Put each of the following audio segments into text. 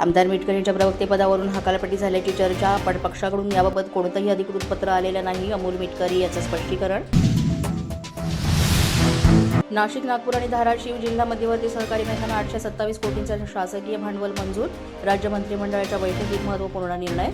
आमदार मिटकरींच्या प्रवक्तेपदावरून हकालपट्टी झाल्याची चर्चा पण पक्षाकडून याबाबत कोणतंही अधिकृत पत्र आलेलं नाही अमोल मिटकरी याचं स्पष्टीकरण. नाशिक नागपूर आणि धाराशिव जिल्हा मध्यवर्ती सहकारी बँकांना आठशे सत्तावीस कोटींचं शासकीय भांडवल मंजूर राज्य मंत्रिमंडळाच्या बैठकीत महत्त्वपूर्ण निर्णय.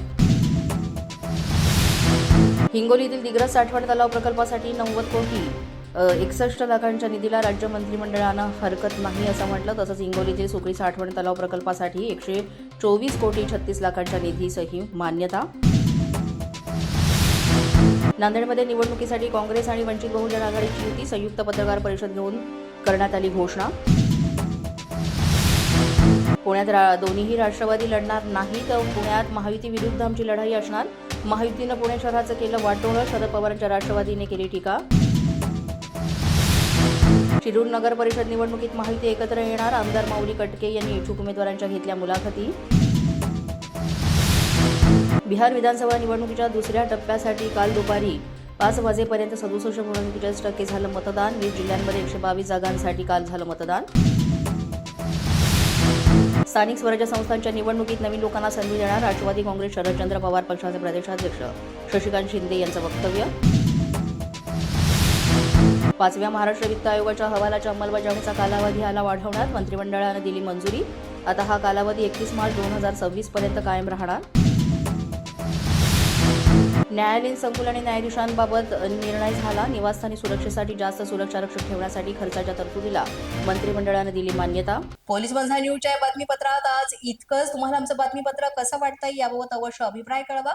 हिंगोलीतील दिग्रस साठवण तलाव प्रकल्पासाठी नव्वद कोटी एकसष्ट लाखांच्या निधीला राज्य मंत्रिमंडळानं हरकत नाही असं म्हटलं. तसंच हिंगोलीतील सुकळी साठवण तलाव प्रकल्पासाठी एकशे चोवीस कोटी छत्तीस लाखांच्या निधीसही मान्यता. नांदेडमध्ये निवडणुकीसाठी काँग्रेस आणि वंचित बहुजन आघाडीची युती संयुक्त पत्रकार परिषद घेऊन करण्यात आली घोषणा. पुण्यात रा दोन्हीही राष्ट्रवादी लढणार नाही तर पुण्यात महायुती विरुद्ध आमची लढाई असणार. महायुतीनं पुणे शहराचं केलं वाटोळं शरद पवारांच्या राष्ट्रवादीने केली टीका. शिरूर नगर परिषद निवडणुकीत माहिती एकत्र येणार. आमदार माऊली कटके यांनी इच्छुक उमेदवारांच्या घेतल्या मुलाखती. बिहार विधानसभा निवडणुकीच्या दुसऱ्या टप्प्यासाठी काल दुपारी पाच वाजेपर्यंत सदुसष्ट पूर्णांक टक्के झालं मतदान. वीस जिल्ह्यांमध्ये एकशे बावीस जागांसाठी काल झालं मतदान. स्थानिक स्वराज्य संस्थांच्या निवडणुकीत नवीन लोकांना संधी देणार राष्ट्रवादी काँग्रेस शरदचंद्र पवार पक्षाचे प्रदेशाध्यक्ष शशिकांत शिंदे यांचं वक्तव्य. पाचव्या महाराष्ट्र वित्त आयोगाच्या अहवालाच्या अंमलबजावणीचा कालावधी आला वाढवण्यात मंत्रिमंडळानं दिली मंजुरी. आता हा कालावधी एकतीस मार्च दोन हजार सव्वीस पर्यंत कायम राहणार. न्यायालयीन संकुल आणि न्यायाधीशांबाबत निर्णय झाला. निवासस्थानी सुरक्षेसाठी जास्त सुरक्षा रक्षक ठेवण्यासाठी खर्चाच्या तरतुदीला मंत्रिमंडळानं दिली मान्यता. पोलीस बंधा न्यूजच्या बातमीपत्रात आज इतकंच. तुम्हाला आमचं बातमीपत्र कसं वाटतंय याबाबत अवश्य अभिप्राय कळवा.